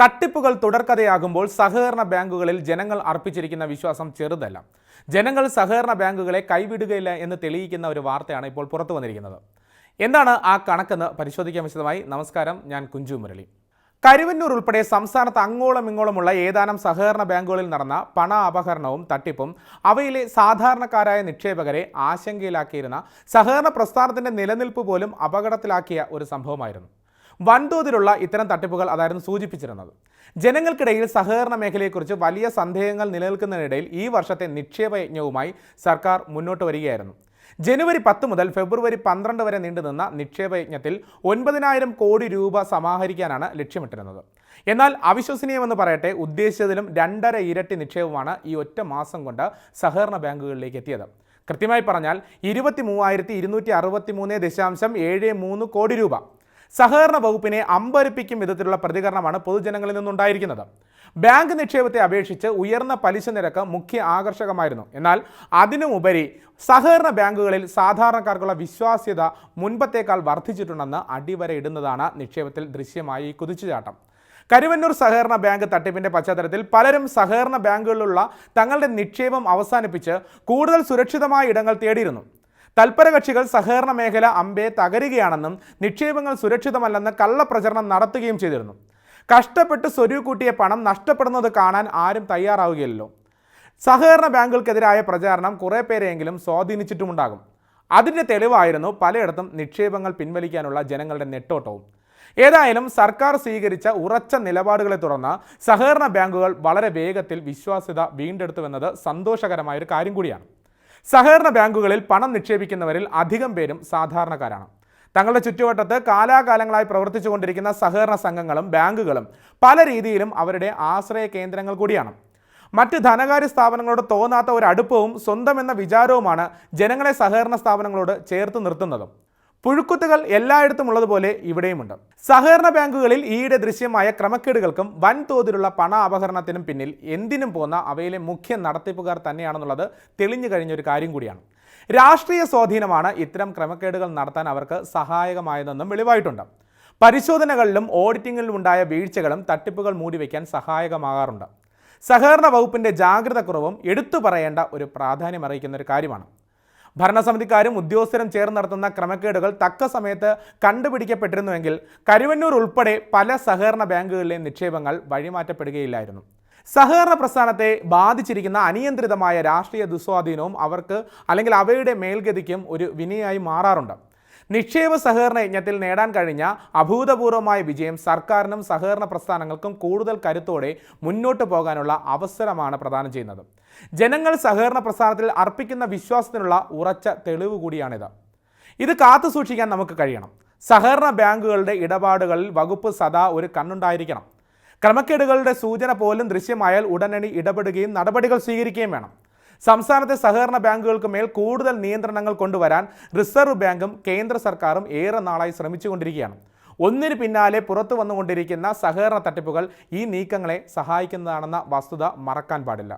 തട്ടിപ്പുകൾ തുടർക്കഥയാകുമ്പോൾ സഹകരണ ബാങ്കുകളിൽ ജനങ്ങൾ അർപ്പിച്ചിരിക്കുന്ന വിശ്വാസം ചെറുതല്ല. ജനങ്ങൾ സഹകരണ ബാങ്കുകളെ കൈവിടുകയില്ല എന്ന് തെളിയിക്കുന്ന ഒരു വാർത്തയാണ് ഇപ്പോൾ പുറത്തു വന്നിരിക്കുന്നത്. എന്താണ് ആ കണക്കെന്ന് പരിശോധിക്കാൻ വിശദമായി നമസ്കാരം ഞാൻ കുഞ്ചു മുരളി. കരുവന്നൂർ ഉൾപ്പെടെ സംസ്ഥാനത്ത് അങ്ങോളം ഇങ്ങോളമുള്ള ഏതാനും സഹകരണ ബാങ്കുകളിൽ നടന്ന പണ അപഹരണവും തട്ടിപ്പും അവയിലെ സാധാരണക്കാരായ നിക്ഷേപകരെ ആശങ്കയിലാക്കിയിരുന്ന സഹകരണ പ്രസ്ഥാനത്തിന്റെ നിലനിൽപ്പ് പോലും അപകടത്തിലാക്കിയ ഒരു സംഭവമായിരുന്നു. വൻതോതിലുള്ള ഇത്തരം തട്ടിപ്പുകൾ അതായിരുന്നു സൂചിപ്പിച്ചിരുന്നത്. ജനങ്ങൾക്കിടയിൽ സഹകരണ മേഖലയെക്കുറിച്ച് വലിയ സന്ദേഹങ്ങൾ നിലനിൽക്കുന്നതിനിടയിൽ ഈ വർഷത്തെ നിക്ഷേപ യജ്ഞവുമായി സർക്കാർ മുന്നോട്ട് വരികയായിരുന്നു. ജനുവരി പത്ത് മുതൽ ഫെബ്രുവരി പന്ത്രണ്ട് വരെ നീണ്ടുനിന്ന നിക്ഷേപയജ്ഞത്തിൽ ഒൻപതിനായിരം കോടി രൂപ സമാഹരിക്കാനാണ് ലക്ഷ്യമിട്ടിരുന്നത്. എന്നാൽ അവിശ്വസനീയമെന്ന് പറയട്ടെ ഉദ്ദേശിച്ചതിലും രണ്ടര ഇരട്ടി നിക്ഷേപമാണ് ഈ ഒറ്റ മാസം കൊണ്ട് സഹകരണ ബാങ്കുകളിലേക്ക് എത്തിയത്. കൃത്യമായി പറഞ്ഞാൽ ഇരുപത്തി മൂവായിരത്തി ഇരുന്നൂറ്റി അറുപത്തി മൂന്ന് ദശാംശം ഏഴ് മൂന്ന് കോടി രൂപ. സഹകരണ വകുപ്പിനെ അമ്പരിപ്പിക്കും വിധത്തിലുള്ള പ്രതികരണമാണ് പൊതുജനങ്ങളിൽ നിന്നുണ്ടായിരിക്കുന്നത്. ബാങ്ക് നിക്ഷേപത്തെ അപേക്ഷിച്ച് ഉയർന്ന പലിശ നിരക്ക് മുഖ്യ ആകർഷകമായിരുന്നു. എന്നാൽ അതിനുമുപരി സഹകരണ ബാങ്കുകളിൽ സാധാരണക്കാർക്കുള്ള വിശ്വാസ്യത മുൻപത്തേക്കാൾ വർദ്ധിച്ചിട്ടുണ്ടെന്ന് അടിവരയിടുന്നതാണ് നിക്ഷേപത്തിൽ ദൃശ്യമായി ഈ കുതിച്ചുചാട്ടം. കരുവന്നൂർ സഹകരണ ബാങ്ക് തട്ടിപ്പിന്റെ പശ്ചാത്തലത്തിൽ പലരും സഹകരണ ബാങ്കുകളിലുള്ള തങ്ങളുടെ നിക്ഷേപം അവസാനിപ്പിച്ച് കൂടുതൽ സുരക്ഷിതമായ ഇടങ്ങൾ തേടിയിരുന്നു. തൽപരകക്ഷികൾ സഹകരണ മേഖല അമ്പെ തകരുകയാണെന്നും നിക്ഷേപങ്ങൾ സുരക്ഷിതമല്ലെന്ന് കള്ളപ്രചരണം നടത്തുകയും ചെയ്തിരുന്നു. കഷ്ടപ്പെട്ട് സ്വരൂകൂട്ടിയ പണം നഷ്ടപ്പെടുന്നത് കാണാൻ ആരും തയ്യാറാവുകയില്ലല്ലോ. സഹകരണ ബാങ്കുകൾക്കെതിരായ പ്രചാരണം കുറേ പേരെയെങ്കിലും സ്വാധീനിച്ചിട്ടുമുണ്ടാകും. അതിന്റെ തെളിവായിരുന്നു പലയിടത്തും നിക്ഷേപങ്ങൾ പിൻവലിക്കാനുള്ള ജനങ്ങളുടെ നെട്ടോട്ടവും. ഏതായാലും സർക്കാർ സ്വീകരിച്ച ഉറച്ച നിലപാടുകളെ തുടർന്ന് സഹകരണ ബാങ്കുകൾ വളരെ വേഗത്തിൽ വിശ്വാസ്യത വീണ്ടെടുത്തുവെന്നത് സന്തോഷകരമായ ഒരു കാര്യം കൂടിയാണ്. സഹകരണ ബാങ്കുകളിൽ പണം നിക്ഷേപിക്കുന്നവരിൽ അധികം പേരും സാധാരണക്കാരാണ്. തങ്ങളുടെ ചുറ്റുവട്ടത്ത് കാലാകാലങ്ങളായി പ്രവർത്തിച്ചുകൊണ്ടിരിക്കുന്ന സഹകരണ സംഘങ്ങളും ബാങ്കുകളും പല രീതിയിലും അവരുടെ ആശ്രയ കേന്ദ്രങ്ങൾ കൂടിയാണ്. മറ്റ് ധനകാര്യ സ്ഥാപനങ്ങളോട് തോന്നാത്ത ഒരു അടുപ്പവും സ്വന്തം എന്ന വിചാരവുമാണ് ജനങ്ങളെ സഹകരണ സ്ഥാപനങ്ങളോട് ചേർത്ത് നിർത്തുന്നതും. പുഴുക്കുത്തുകൾ എല്ലായിടത്തും ഉള്ളതുപോലെ ഇവിടെയുമുണ്ട്. സഹകരണ ബാങ്കുകളിൽ ഈയിടെ ദൃശ്യമായ ക്രമക്കേടുകൾക്കും വൻതോതിലുള്ള പണ അപഹരണത്തിനും പിന്നിൽ എന്തിനും പോന്ന അവയിലെ മുഖ്യ നടത്തിപ്പുകാർ തന്നെയാണെന്നുള്ളത് തെളിഞ്ഞു കഴിഞ്ഞൊരു കാര്യം കൂടിയാണ്. രാഷ്ട്രീയ സ്വാധീനമാണ് ഇത്തരം ക്രമക്കേടുകൾ നടത്താൻ അവർക്ക് സഹായകമായതെന്നും വെളിവായിട്ടുണ്ട്. പരിശോധനകളിലും ഓഡിറ്റിങ്ങിലും ഉണ്ടായ വീഴ്ചകളും തട്ടിപ്പുകൾ മൂടിവെക്കാൻ സഹായകമാകാറുണ്ട്. സഹകരണ വകുപ്പിന്റെ ജാഗ്രത കുറവും എടുത്തു പറയേണ്ട ഒരു പ്രാധാന്യം അറിയിക്കുന്ന ഒരു കാര്യമാണ്. ഭരണസമിതിക്കാരും ഉദ്യോഗസ്ഥരും ചേർന്ന് നടത്തുന്ന ക്രമക്കേടുകൾ തക്ക സമയത്ത് കണ്ടുപിടിക്കപ്പെട്ടിരുന്നുവെങ്കിൽ കരുവന്നൂർ ഉൾപ്പെടെ പല സഹകരണ ബാങ്കുകളിലെ നിക്ഷേപങ്ങൾ വഴിമാറ്റപ്പെടുകയില്ലായിരുന്നു. സഹകരണ പ്രസ്ഥാനത്തെ ബാധിച്ചിരിക്കുന്ന അനിയന്ത്രിതമായ രാഷ്ട്രീയ ദുസ്വാധീനവും അവർക്ക് അല്ലെങ്കിൽ അവയുടെ മേൽഗതിക്കും ഒരു വിനയായി മാറാറുണ്ട്. നിക്ഷേപ സഹകരണ യജ്ഞത്തിൽ നേടാൻ കഴിഞ്ഞ അഭൂതപൂർവമായ വിജയം സർക്കാരിനും സഹകരണ പ്രസ്ഥാനങ്ങൾക്കും കൂടുതൽ കരുത്തോടെ മുന്നോട്ട് പോകാനുള്ള അവസരമാണ് പ്രദാനം ചെയ്യുന്നത്. ജനങ്ങൾ സഹകരണ പ്രസ്ഥാനത്തിൽ അർപ്പിക്കുന്ന വിശ്വാസത്തിനുള്ള ഉറച്ച തെളിവ് കൂടിയാണിത്. ഇത് കാത്തു സൂക്ഷിക്കാൻ നമുക്ക് കഴിയണം. സഹകരണ ബാങ്കുകളുടെ ഇടപാടുകളിൽ വകുപ്പ് സദാ ഒരു കണ്ണുണ്ടായിരിക്കണം. ക്രമക്കേടുകളുടെ സൂചന പോലും ദൃശ്യമായാൽ ഉടനടി ഇടപെടുകയും നടപടികൾ സ്വീകരിക്കുകയും വേണം. സംസ്ഥാനത്തെ സഹകരണ ബാങ്കുകൾക്ക് മേൽ കൂടുതൽ നിയന്ത്രണങ്ങൾ കൊണ്ടുവരാൻ റിസർവ് ബാങ്കും കേന്ദ്ര സർക്കാരും ഏറെ നാളായി ശ്രമിച്ചുകൊണ്ടിരിക്കുകയാണ്. ഒന്നിന് പിന്നാലെ പുറത്തു വന്നുകൊണ്ടിരിക്കുന്ന സഹകരണ തട്ടിപ്പുകൾ ഈ നീക്കങ്ങളെ സഹായിക്കുന്നതാണെന്ന വസ്തുത മറക്കാൻ പാടില്ല.